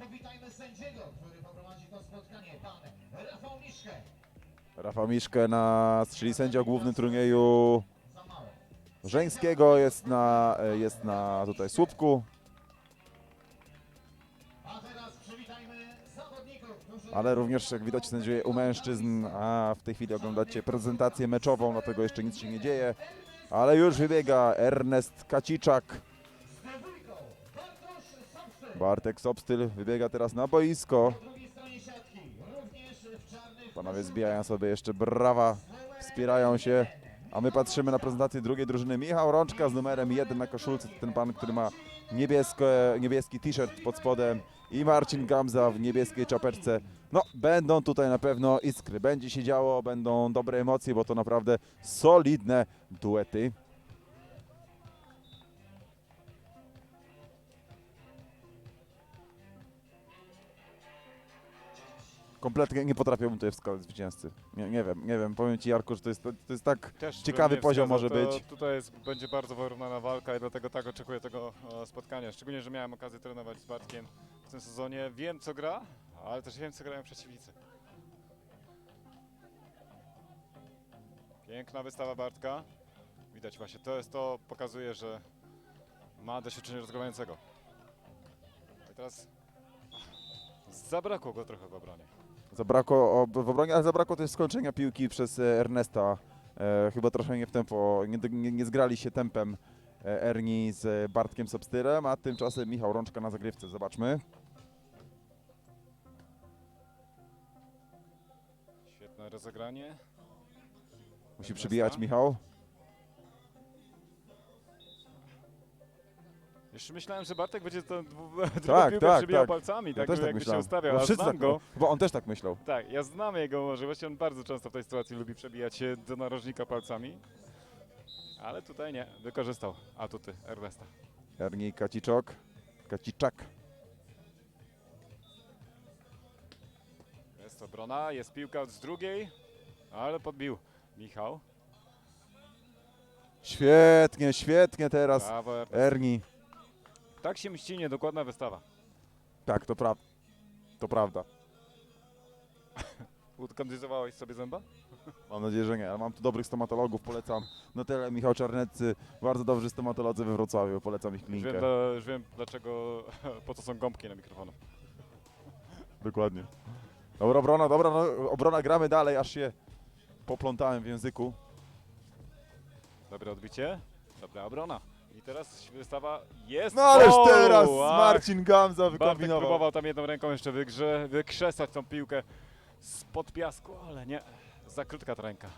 powitajmy sędziego, który poprowadzi to spotkanie, pan Rafał Miszkę. Rafał Miszkę na, czyli sędzia główny turnieju żeńskiego jest na, jest na tutaj słupku, A teraz przywitajmy zawodników, którzy... ale również jak widać sędziuje u mężczyzn, a w tej chwili oglądacie prezentację meczową, dlatego jeszcze nic się nie dzieje, ale już wybiega Ernest Kaciczak, Bartek Sobstyl wybiega teraz na boisko, panowie zbijają sobie jeszcze brawa, wspierają się, a my patrzymy na prezentację drugiej drużyny. Michał Rączka z numerem 1 na koszulce, ten pan, który ma niebieskie, niebieski t-shirt pod spodem i Marcin Gamza w niebieskiej czapeczce. No, będą tutaj na pewno iskry, będzie się działo, będą dobre emocje, bo to naprawdę solidne duety. Kompletnie nie potrafiłbym tutaj wskazać zwycięzcy. Nie, nie wiem, nie wiem, powiem Ci Jarku, że to jest, to jest tak Też Ciekawy bym nie poziom wskazał, może to być. Tutaj jest, będzie bardzo wyrównana walka i dlatego tak oczekuję tego e, spotkania. Szczególnie, że miałem okazję trenować z Bartkiem w tym sezonie. Wiem co gra, ale też wiem co grają przeciwnicy. Piękna wystawa Bartka. Widać właśnie, to jest to, pokazuje, że ma doświadczenie rozgrywającego. I teraz zabrakło go trochę w obronie. Zabrakło o, w obronie, ale zabrakło też skończenia piłki przez e, Ernesta. E, chyba trochę nie w tempo, nie, nie, nie zgrali się tempem e, Erni z Bartkiem Sobstyrem, a tymczasem Michał Rączka na zagrywce. Zobaczmy. Świetne rozegranie. Musi przybijać Michał. Jeszcze myślałem, że Bartek będzie drugą Tak, piłkę tak, przybijał tak. palcami, Ja tak też tak jakby się ustawiał, Bo a wszyscy znam tak, go. Chyba on też tak myślał. Tak, ja znam jego możliwości, on bardzo często w tej sytuacji lubi przebijać się do narożnika palcami. Ale tutaj nie, wykorzystał atuty Ernesta. Erni Kaciczok. Kaciczak. Jest obrona, jest piłka z drugiej, ale podbił Michał. Świetnie, świetnie teraz Brawo. Erni. Tak się mści niedokładna wystawa. Tak, to, pra to prawda. Ukondyzowałeś sobie zęba? Mam nadzieję, że nie, ale mam tu dobrych stomatologów, polecam. No tyle, Michał Czarneccy, bardzo dobrzy stomatolodzy we Wrocławiu, polecam ich Już klinikę. wiem, dla, już wiem dlaczego, po co są gąbki na mikrofonu. Dokładnie. Dobra obrona, dobra no, obrona, gramy dalej, aż się poplątałem w języku. Dobre odbicie, dobra obrona. Teraz wystawa jest No ależ gol! teraz Ach, Marcin Gamza Bartek wykombinował. próbował tam jedną ręką jeszcze wygrze, wykrzesać tą piłkę spod piasku, ale nie, za krótka ta ręka.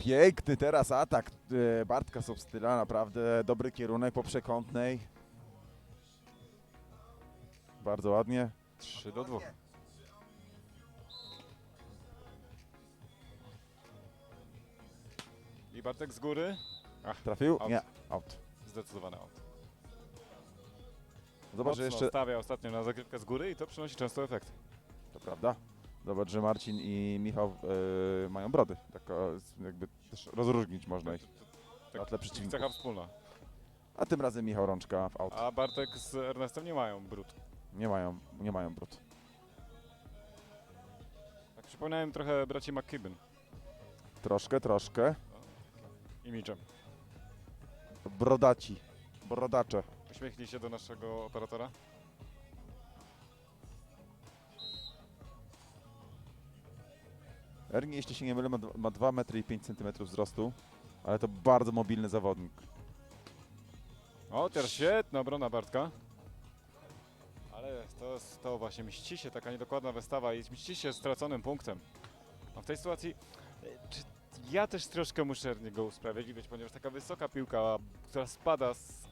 Piękny teraz atak e, Bartka Sobstyla, naprawdę dobry kierunek po przekątnej. Bardzo ładnie. 3 do 2. I Bartek z góry, Trafił? Out. Nie, out. zdecydowany out. Zobacz, Mocno że jeszcze... stawia ostatnio na zagrywkę z góry i to przynosi często efekt. To prawda. Zobacz, że Marcin i Michał e, mają brody. Tak o, jakby też rozróżnić można ich Tak, na tle przeciwników. Cecha wspólna. A tym razem Michał Rączka w out. A Bartek z Ernestem nie mają brud. Nie mają, nie mają brud. Tak przypomniałem trochę braci McKibben Troszkę, troszkę. imidżem. Brodaci. Brodacze. Uśmiechnij się do naszego operatora. Ernie, jeśli się nie mylę, ma dwa- ma 2 metry i 5 cm wzrostu, ale to bardzo mobilny zawodnik. O, teraz świetna obrona Bartka. To, jest- to właśnie mści się taka niedokładna wystawa i mści się straconym punktem. A w tej sytuacji, e, czy ja też troszkę muszę go usprawiedliwić, ponieważ taka wysoka piłka, która spada z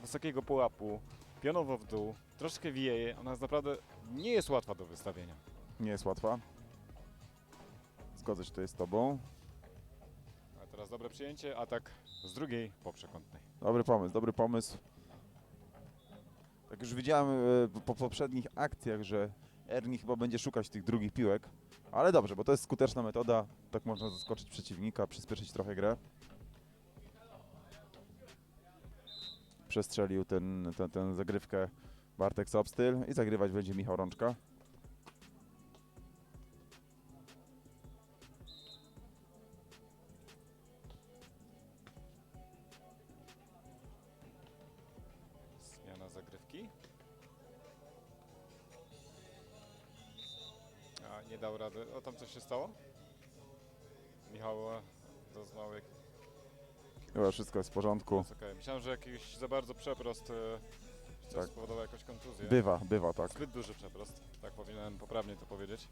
wysokiego pułapu, pionowo w dół, troszkę wieje, ona jest naprawdę nie jest łatwa do wystawienia. Nie jest łatwa. Zgodzę się tutaj z tobą. A teraz dobre przyjęcie, atak z drugiej po przekątnej. Dobry pomysł, dobry pomysł. Tak już widziałem e, po poprzednich akcjach, że Ernie chyba będzie szukać tych drugich piłek, Ale dobrze, bo to jest skuteczna metoda. Tak można zaskoczyć przeciwnika, przyspieszyć trochę grę. Przestrzelił ten, ten, ten zagrywkę Bartek Sobstyl i zagrywać będzie Michał Rączka. Nie dał rady. O, tam coś się stało? Michał e, doznał jak... Chyba wszystko jest w porządku. Jest okej. Myślałem, że jakiś za bardzo przeprost e, coś Tak. spowodował jakąś kontuzję. Bywa, bywa, tak. Zbyt duży przeprost. Tak powinienem poprawnie to powiedzieć.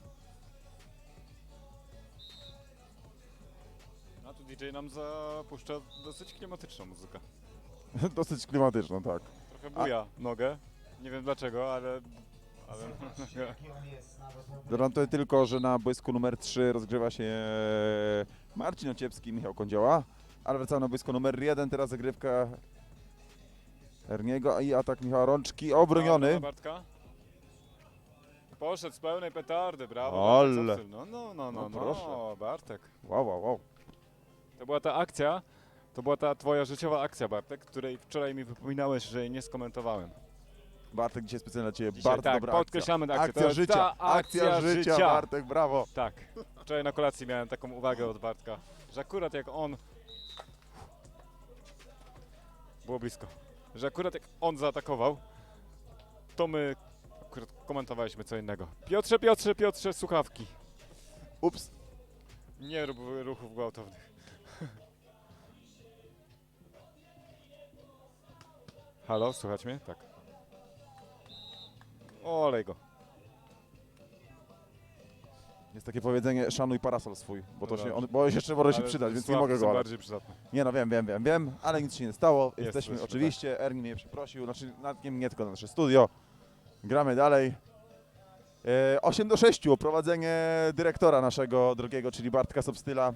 A tu DJ nam zapuszcza dosyć klimatyczną muzykę. Dosyć klimatyczną, tak. Trochę buja nogę. Nie wiem dlaczego, ale... ale Jaki on jest nawet dobry. Gwarantuję tylko, że na boisku numer 3 rozgrywa się Marcin Ociepski Michał Kądzioła. Ale wracamy na boisko numer 1, teraz zagrywka Erniego i atak Michała Rączki, obroniony. Bartka. Poszedł z pełnej petardy, brawo. Ale. Bartek Zapsyl. No, no, no, no, No no, proszę. Bartek. Wow, wow, wow. To była ta akcja, to była ta twoja życiowa akcja, Bartek, której wczoraj mi wypominałeś, że jej nie skomentowałem. Bartek, dzisiaj specjalnie dla Ciebie Dzisiaj bardzo tak, dobra akcja. podkreślamy tę akcję. Akcja jest życia, ta akcja, życia, Bartek, brawo. Tak. Wczoraj na kolacji miałem taką uwagę od Bartka, że akurat jak on... Było blisko. Że akurat jak on zaatakował, to my akurat komentowaliśmy co innego. Piotrze, Piotrze, Piotrze, słuchawki. Ups. Nie rób ruchów gwałtownych. Halo, słychać mnie? Tak. Olej go. Jest takie powiedzenie, szanuj parasol swój, bo to No się, on, bo jeszcze może się Ale przydać, więc nie mogę są go. Ale. bardziej przydatne. Nie no, wiem, wiem, wiem, wiem, ale nic się nie stało. Jesteśmy Jesteśmy, oczywiście, Ernie mnie przeprosił, znaczy nad nim nie tylko na nasze studio. Gramy dalej. E, 8 do 6, prowadzenie dyrektora naszego drugiego, czyli Bartka Sobstyla.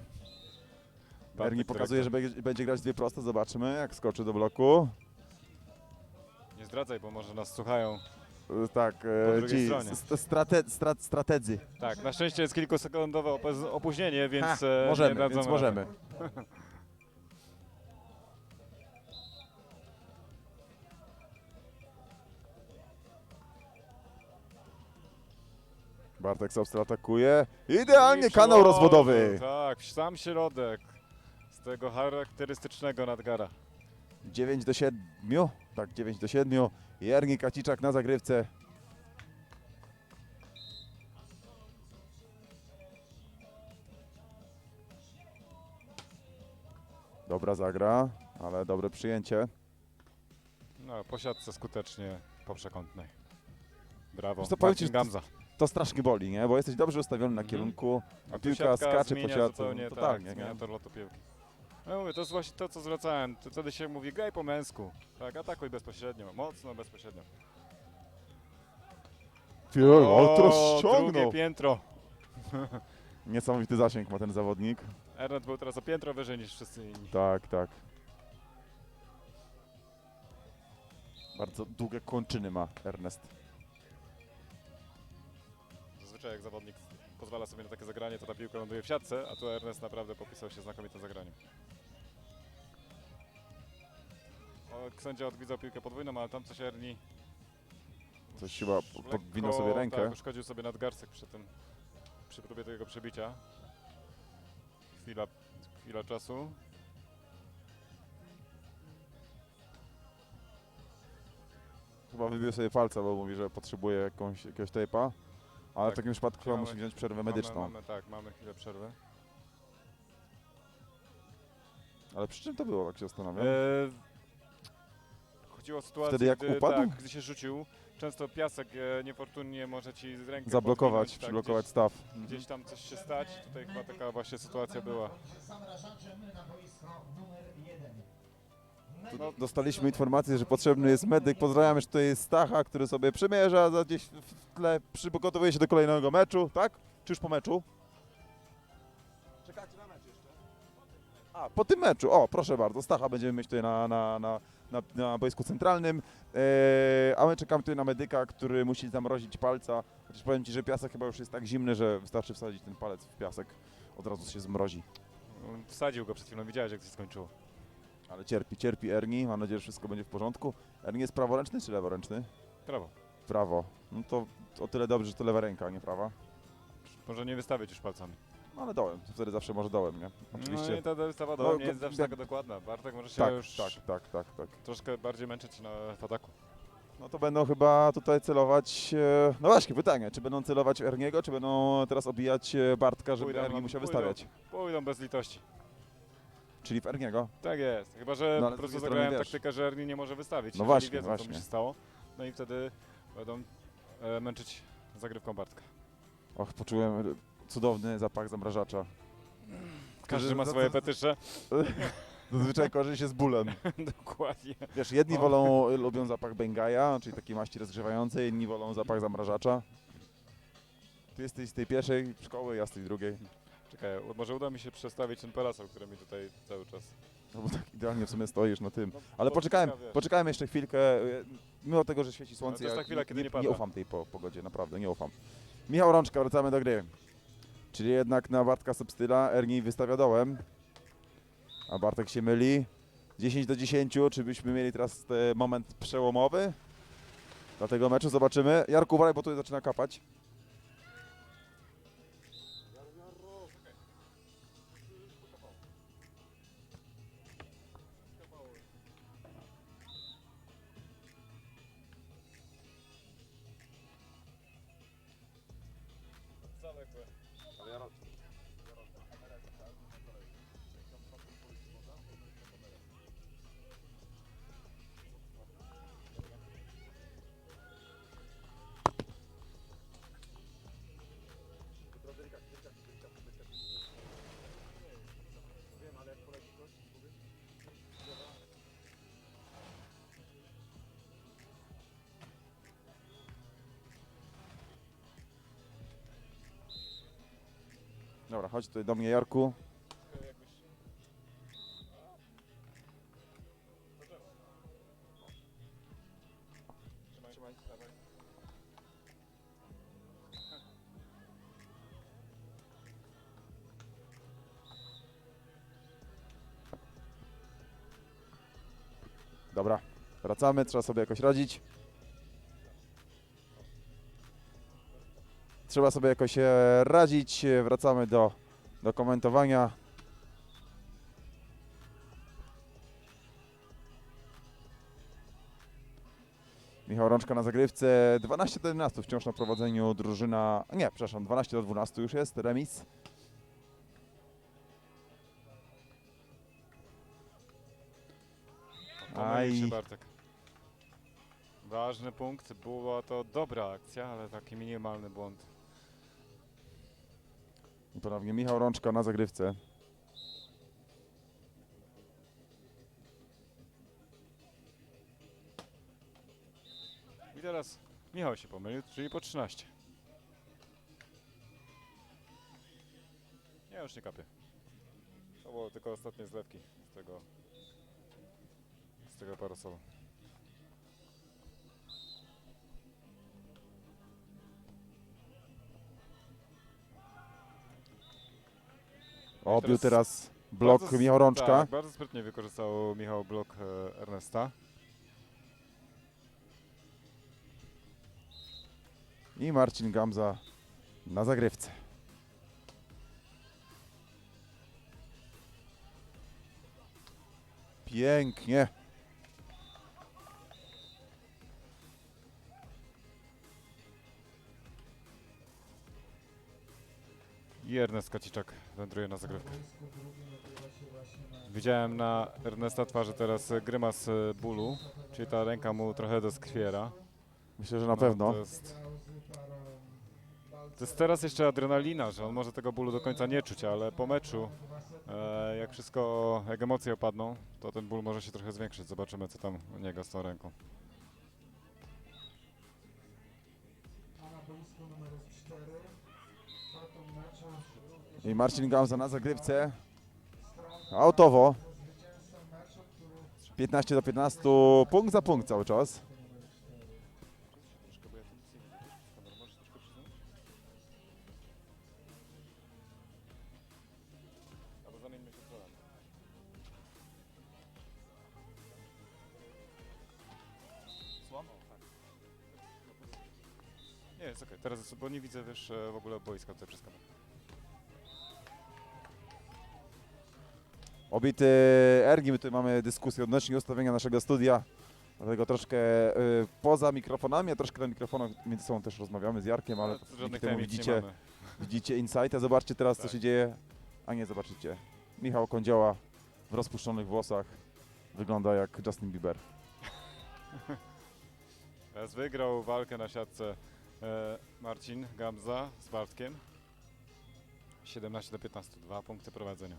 Bartek Ernie pokazuje, że będzie grać dwie proste, zobaczymy jak skoczy do bloku. Nie zdradzaj, bo może nas słuchają. Tak, e, drugiej ci stronie. st- strate, strategzy. Tak, na szczęście jest kilkusekundowe opóźnienie, więc Ha, e, nie możemy, dadzą więc rady. możemy. Bartek Sobstyl atakuje. Idealnie I kanał przełożył, rozwodowy. Tak, w sam środek z tego charakterystycznego nadgara. 9 do 7. Tak, 9 do 7. Jerni Kaciczak na zagrywce. Dobra zagra, ale dobre przyjęcie. No, po siatce skutecznie po przekątnej. Brawo, Wiesz co, powiem ci, Marcin że to- Gamza. To strasznie boli, nie? Bo jesteś dobrze ustawiony na Mhm. kierunku, A tu piłka siatka skacze po zmienia siatce. zupełnie, Totalnie, tak, nie? zmienia tor lotu piłki. No mówię, to jest właśnie to, co zwracałem. To Wtedy się mówi, graj po męsku. Tak, atakuj bezpośrednio, mocno bezpośrednio. Ty, ale teraz drugie ściągnął. piętro. Niesamowity zasięg ma ten zawodnik. Ernest był teraz o piętro wyżej niż wszyscy inni. Tak, tak. Bardzo długie kończyny ma Ernest. Zazwyczaj jak zawodnik pozwala sobie na takie zagranie, to ta piłka ląduje w siatce, a tu Ernest naprawdę popisał się znakomitym zagraniem. Sędzia odgwizdał piłkę podwójną, ale tam coś Erni Coś chyba podwinął sobie rękę. Tak, uszkodził sobie nadgarstek przy tym, przy próbie tego przebicia. Chwila, chwila czasu. Chyba wybił sobie palca, bo mówi, że potrzebuje jakąś, jakiegoś tape'a. Ale Tak. w takim przypadku chyba Mamy- musi wziąć przerwę medyczną. Mamy, mamy, tak, mamy chwilę przerwy. Ale przy czym to było, tak się zastanawiam? E, chodziło o sytuację, Wtedy jak gdy, upadł? Tak, gdy się rzucił. Często piasek e, niefortunnie może ci z rękę Zablokować, podwinąć, tak, przyblokować gdzieś, staw. gdzieś tam coś się stać. Tutaj chyba taka właśnie sytuacja była. Dostaliśmy informację, że potrzebny jest medyk. Pozdrawiam jeszcze tutaj Stacha, który sobie przymierza za gdzieś w tle, przygotowuje się do kolejnego meczu, tak? Czy już po meczu? A, po tym meczu, o proszę bardzo, Stacha będziemy mieć tutaj na, na, na, na, na boisku centralnym, eee, a my czekamy tutaj na medyka, który musi zamrozić palca, chociaż powiem Ci, że piasek chyba już jest tak zimny, że wystarczy wsadzić ten palec w piasek, od razu się zmrozi. Wsadził go przed chwilą, widziałeś jak się skończyło. Ale cierpi, cierpi Erni, mam nadzieję, że wszystko będzie w porządku. Erni jest praworęczny czy leworęczny? Prawo. Prawo. No to o tyle dobrze, że to lewa ręka, a nie prawa. Może nie wystawiać już palcami. No ale dołem, wtedy zawsze może dołem, nie? No Oczywiście. i ta wystawa No, do nie jest zawsze taka dokładna. Bartek może się tak, już tak, tak, tak, tak. troszkę bardziej męczyć na fataku. No to będą chyba tutaj celować. e, No właśnie, pytanie, czy będą celować w Erniego, czy będą teraz obijać e, Bartka, żeby Pójdą, Erni musiał pójdą. wystawiać? Pójdą bez litości. Czyli w Erniego? Tak jest. Chyba, że No, po prostu zagrałem taktykę, że Ernie nie może wystawić. No właśnie, wiedzą, co mu właśnie. się stało. No i wtedy będą e, męczyć zagrywką Bartka. Och, poczułem cudowny zapach zamrażacza. Każdy ma swoje fetysze. Zazwyczaj kojarzy się z bólem. Dokładnie. Wiesz, jedni wolą, lubią zapach bengaja, czyli takiej maści rozgrzewającej, inni wolą zapach zamrażacza. Ty jesteś z tej pierwszej szkoły, ja z tej drugiej. Czekaj, może uda mi się przestawić ten parasol, który mi tutaj cały czas... No bo tak idealnie w sumie stoisz na tym. No, Ale poczekałem, poczekałem jeszcze chwilkę. y, Mimo tego, że świeci słońce, ja ta chwila, nie nie, pada. ufam tej po, pogodzie, naprawdę nie ufam. Michał Rączka, wracamy do gry. Czyli jednak na Bartka Substyla Erni wystawia dołem, a Bartek się myli. 10 do 10, czy byśmy mieli teraz e, moment przełomowy dla tego meczu? Zobaczymy. Jarku, uważaj, bo tu zaczyna kapać. Dobra, chodź tutaj do mnie, Jarku. Dobra, wracamy, trzeba sobie jakoś radzić. Trzeba sobie jakoś e, radzić. e, Wracamy do, do komentowania. Michał Rączka na zagrywce. 12 do 11 wciąż na prowadzeniu drużyna. Nie, przepraszam, 12 do 12 już jest remis. Pomylił się Aj. Bartek. Ważny punkt, była to dobra akcja, ale taki minimalny błąd. Ponownie Michał Rączka na zagrywce. I teraz Michał się pomylił, czyli po 13. Nie, już nie kapię. To było tylko ostatnie zlewki z tego z tego parasolu. Obił teraz blok Bardzo Michał Rączka. Tak, bardzo sprytnie wykorzystał Michał blok e, Ernesta. I Marcin Gamza na zagrywce. Pięknie. I Ernest Kaciczak wędruje na zagrywkę. Widziałem na Ernesta twarzy teraz grymas e, bólu, czyli ta ręka mu trochę doskwiera. Myślę, że na No, pewno. To jest, to jest teraz jeszcze adrenalina, że on może tego bólu do końca nie czuć, ale po meczu, e, jak wszystko, jak emocje opadną, to ten ból może się trochę zwiększyć. Zobaczymy, co tam u niego z tą ręką. I Marcin Gamza na zagrywce. Autowo. 15 do 15, punkt za punkt cały czas. Nie, jest okej. Teraz, bo nie widzę wiesz e, w ogóle boiska tutaj przez kamerę. Obity Ergi, my tutaj mamy dyskusję odnośnie ustawienia naszego studia. Dlatego troszkę y, poza mikrofonami, a troszkę na mikrofonach między sobą też rozmawiamy z Jarkiem, ale dzięki żadnych temu tajemnic nie widzicie, mamy. widzicie insighta. Zobaczcie teraz, co Tak. się dzieje. A nie, zobaczycie. Michał Kądzioła w rozpuszczonych włosach wygląda jak Justin Bieber. Teraz wygrał walkę na siatce e, Marcin Gamza z Bartkiem. 17 do 15, dwa punkty prowadzenia.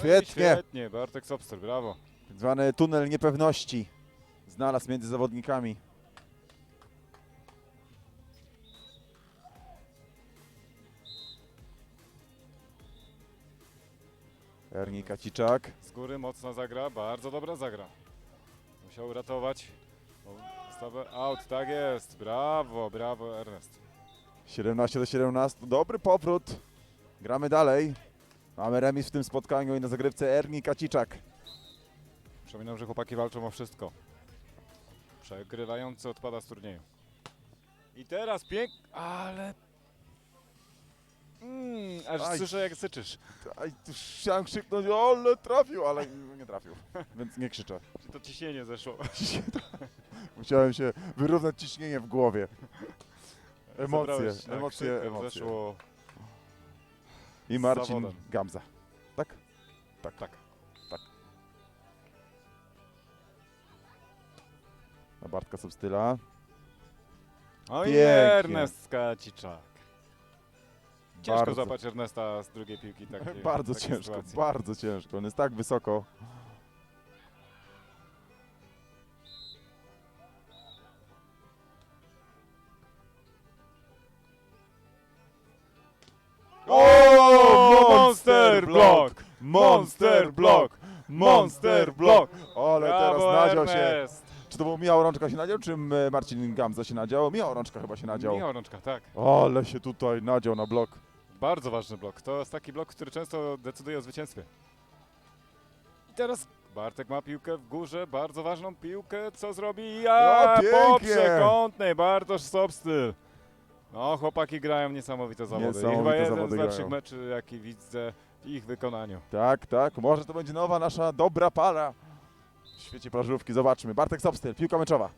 Świetnie! świetnie, Bartek Sobster, brawo. Tak zwany tunel niepewności znalazł między zawodnikami. Ernie Kaciczak. Z góry mocna zagra, bardzo dobra zagra. Musiał uratować out, tak jest, brawo, brawo Ernest. 17 do 17. Dobry powrót. Gramy dalej. Mamy remis w tym spotkaniu i na zagrywce Ernie Kaciczak. Przypominam, że chłopaki walczą o wszystko. Przegrywający odpada z turnieju. I teraz pięk... ale... Mm, aż Aj. słyszę jak syczysz. Aj, tu chciałem krzyknąć, ale trafił, ale nie trafił. Więc nie krzyczę. Czy to ciśnienie zeszło? Musiałem się wyrównać ciśnienie w głowie. Emocje, na emocje, emocje. Zeszło... I Marcin zawodem. Gamza. Tak? Tak. Tak. Na Bartka Substyla. O i Pięknie. Ernest Kaciczak. Ciężko Bardzo. złapać Ernesta z drugiej piłki. Takiej, Bardzo takiej ciężko, sytuacji. bardzo ciężko. On jest tak wysoko. Monster Block! Ale teraz Brawo, nadział się. Ernest! Czy to był Michał Rączka się nadział, czy m, Marcin Gamza się nadział? Michał Rączka chyba się nadział. Michał Rączka, tak. Ale się tutaj nadział na blok. Bardzo ważny blok. To jest taki blok, który często decyduje o zwycięstwie. I teraz Bartek ma piłkę w górze, bardzo ważną piłkę. Co zrobi? Ja, No, pięknie! po przekątnej, Bartosz Sobstyl. No, chłopaki grają niesamowite zawody. I Niesamowite chyba jeden zawody z lepszych grają. meczy, jaki widzę w ich wykonaniu. Tak, tak. Może to będzie nowa nasza dobra para. W świecie plażówki. Zobaczmy. Bartek Sobstyl, piłka meczowa.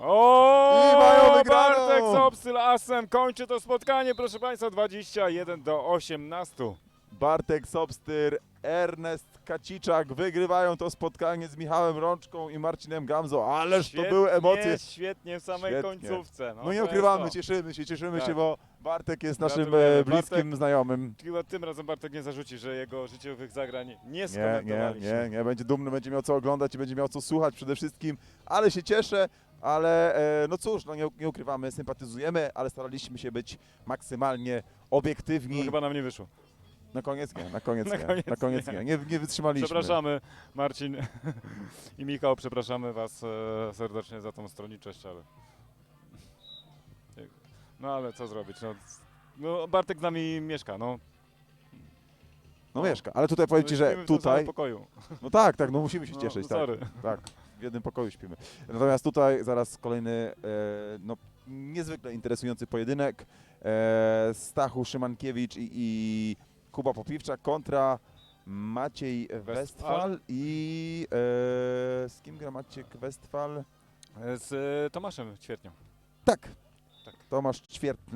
O, I mają wygraną! Bartek Sobstyl asem kończy to spotkanie, proszę Państwa, 21 do 18. Bartek Sobstyr, Ernest Kaciczak wygrywają to spotkanie z Michałem Rączką i Marcinem Gamzą. Ależ to były emocje. Świetnie w samej Świetnie. końcówce. No, No nie to jest ukrywamy, to. cieszymy się, cieszymy Tak. się, bo Bartek jest naszym e, bliskim Bartek- znajomym. Chyba tym razem Bartek nie zarzuci, że jego życiowych zagrań nie Nie, nie, skomentowaliśmy. nie, nie, będzie dumny, będzie miał co oglądać i będzie miał co słuchać przede wszystkim, ale się cieszę, ale e, no cóż, no nie, nie ukrywamy, sympatyzujemy, ale staraliśmy się być maksymalnie obiektywni. No, chyba nam nie wyszło. Na koniec nie, na koniec Na nie, koniec na koniec nie. nie, nie, nie wytrzymaliśmy. Przepraszamy Marcin i Michał, przepraszamy Was e, serdecznie za tą stronniczość, ale... No ale co zrobić, no, no Bartek z nami mieszka, no. No mieszka, ale tutaj powiem Ci, że śpimy w tym samym tutaj, pokoju. no tak, tak, no musimy się No, cieszyć, no, tak, sorry. tak, w jednym pokoju śpimy. Natomiast tutaj zaraz kolejny, e, no niezwykle interesujący pojedynek. E, Stachu Szymankiewicz i, i Kuba Popiwczak kontra Maciej Westfal i e, z kim gra Maciek Westfal? Z e, Tomaszem Ćwiertnią. Tak, Tak. Tomasz Ćwiertna.